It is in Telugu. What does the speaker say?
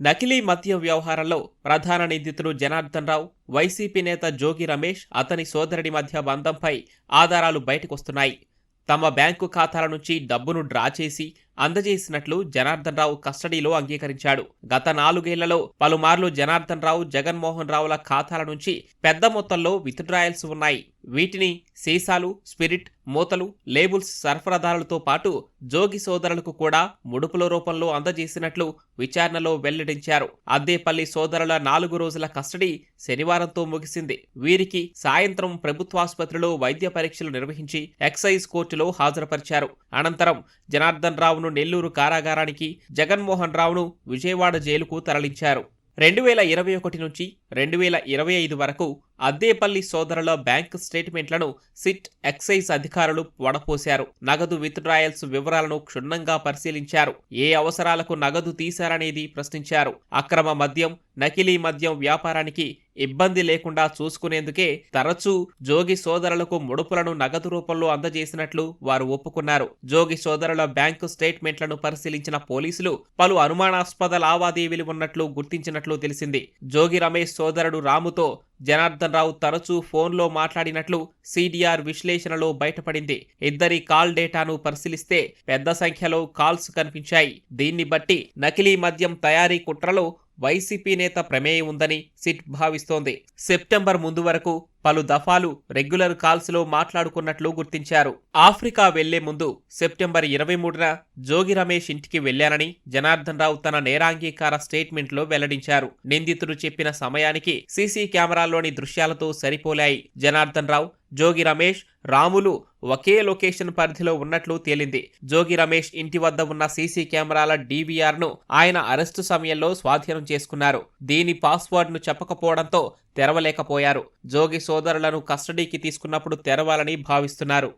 నకిలీ మద్యం వ్యవహారంలో ప్రధాన నిందితుడు జనార్దన్ రావు వైసీపీ నేత జోగి రమేష్ అతని సోదరుడి మధ్య బంధంపై ఆధారాలు బయటకొస్తున్నాయి. తమ బ్యాంకు ఖాతాల నుంచి డబ్బును డ్రా చేసి అందజేసినట్లు జనార్దన్ రావు కస్టడీలో అంగీకరించాడు. గత నాలుగేళ్ళలో పలుమార్లు జనార్దన్ రావు జగన్మోహన్ రావుల ఖాతాల నుంచి పెద్ద మొత్తంలో విత్డ్రాయల్స్ ఉన్నాయి. వీటిని సీసాలు స్పిరిట్ మూతలు లేబుల్స్ సరఫరాదారులతో పాటు జోగి సోదరులకు కూడా ముడుపుల రూపంలో అందజేసినట్లు విచారణలో వెల్లడించారు. అద్దేపల్లి సోదరుల నాలుగు రోజుల కస్టడీ శనివారంతో ముగిసింది. వీరికి సాయంత్రం ప్రభుత్వాసుపత్రిలో వైద్య పరీక్షలు నిర్వహించి ఎక్సైజ్ కోర్టులో హాజరుపరిచారు. అనంతరం జనార్దన్ రావును నెల్లూరు కారాగారానికి జగన్మోహన్ రావును విజయవాడ జైలుకు తరలించారు. రెండు వేల ఇరవై ఒకటి నుంచి రెండు వేల ఇరవై ఐదు వరకు అద్దేపల్లి సోదరుల బ్యాంక్ స్టేట్మెంట్లను సిట్ ఎక్సైజ్ అధికారులు వడపోశారు. నగదు విత్డ్రాయల్స్ వివరాలను క్షుణ్ణంగా పరిశీలించారు. ఏ అవసరాలకు నగదు తీశారనేది ప్రశ్నించారు. అక్రమ మద్యం నకిలీ మద్యం వ్యాపారానికి ఇబ్బంది లేకుండా చూసుకునేందుకే తరచూ జోగి సోదరులకు ముడుపులను నగదు రూపంలో అందజేసినట్లు వారు ఒప్పుకున్నారు. జోగి సోదరుల బ్యాంకు స్టేట్మెంట్లను పరిశీలించిన పోలీసులు పలు అనుమానాస్పద లావాదేవీలు ఉన్నట్లు గుర్తించినట్లు తెలిసింది. జోగి రమేష్ సోదరుడు రాముతో జనార్దన్ రావు తరచూ ఫోన్లో మాట్లాడినట్లు సిడిఆర్ విశ్లేషణలో బయటపడింది. ఇద్దరి కాల్ డేటాను పరిశీలిస్తే పెద్ద సంఖ్యలో కాల్స్ కనిపించాయి. దీన్ని బట్టి నకిలీ మద్యం తయారీ కుట్రలో వైసీపీ నేత ప్రమేయం ఉందని సిట్ భావిస్తోంది. సెప్టెంబర్ ముందు వరకు పలు దఫాలు రెగ్యులర్ కాల్స్లో మాట్లాడుకున్నట్లు గుర్తించారు. ఆఫ్రికా వెళ్ళే ముందు సెప్టెంబర్ ఇరవై మూడున జోగి రమేష్ ఇంటికి వెళ్ళానని జనార్దన్ రావు తన నేరాంగీకార స్టేట్మెంట్లో వెల్లడించారు. నిందితుడు చెప్పిన సమయానికి సీసీ కెమెరాల్లోని దృశ్యాలతో సరిపోలాయి. జనార్దన్ రావు జోగి రమేష్ రాములు ఒకే లొకేషన్ పరిధిలో ఉన్నట్లు తేలింది. జోగి రమేష్ ఇంటి వద్ద ఉన్న సీసీ కెమెరాల డీవీఆర్ను ఆయన అరెస్టు సమయంలో స్వాధీనం చేసుకున్నారు. దీని పాస్వర్డ్ను చెప్పకపోవడంతో తెరవలేకపోయారు. జోగి సోదరులను కస్టడీకి తీసుకున్నప్పుడు తెరవాలని భావిస్తున్నారు.